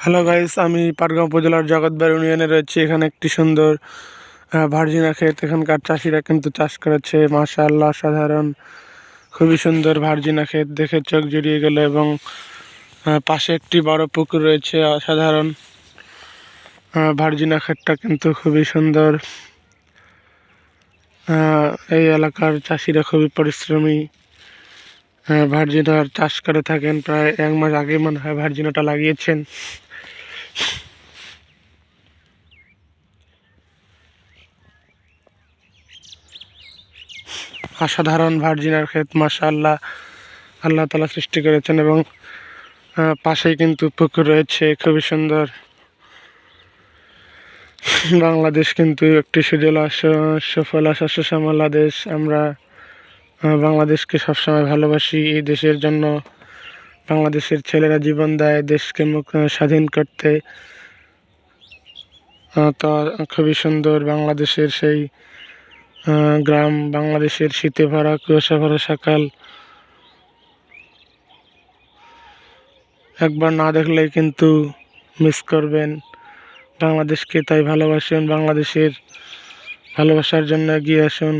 Hello guys আমি পাটগাঁও উপজেলার জগৎবার ইউনিয়নে রয়েছি। এখানে একটি সুন্দর ভার্জিনা ক্ষেত। এখানকার চাষিরা কিন্তু চাষ করেছে। মাশাআল্লাহ সাধারণ খুবই সুন্দর ভার্জিনা ক্ষেত। দেখে চোখ জড়িয়ে গেল এবং পাশে একটি বড় পুকুর রয়েছে, অসাধারণ। ভার্জিনা ক্ষেতটা কিন্তু খুবই সুন্দর। এই এলাকার চাষিরা খুবই পরিশ্রমী। ভার্জিনার চাষ করে থাকেন। প্রায় এক মাস আগে মনে হয় ভার্জিনাটা লাগিয়েছেন। অসাধারণ ভার্জিনার ক্ষেত মাশাআল্লাহ। আল্লাহ তালা সৃষ্টি করেছেন এবং পাশেই কিন্তু পুকুর রয়েছে, খুবই সুন্দর। বাংলাদেশ কিন্তু একটি সুজলা সুফলা শস্য শ্যামলা দেশ আমরা বাংলাদেশকে সবসময় ভালোবাসি, এই দেশের জন্য। বাংলাদেশের ছেলেরা জীবন দেয়, দেশকে স্বাধীন করতে। তো খুবই সুন্দর বাংলাদেশের সেই গ্রাম, বাংলাদেশের শীতে ভরা কুয়াশা ভরা সকাল। একবার না দেখলেই কিন্তু মিস করবেন। বাংলাদেশকে তাই ভালোবাসেন, বাংলাদেশের ভালোবাসার জন্য এগিয়ে আসুন।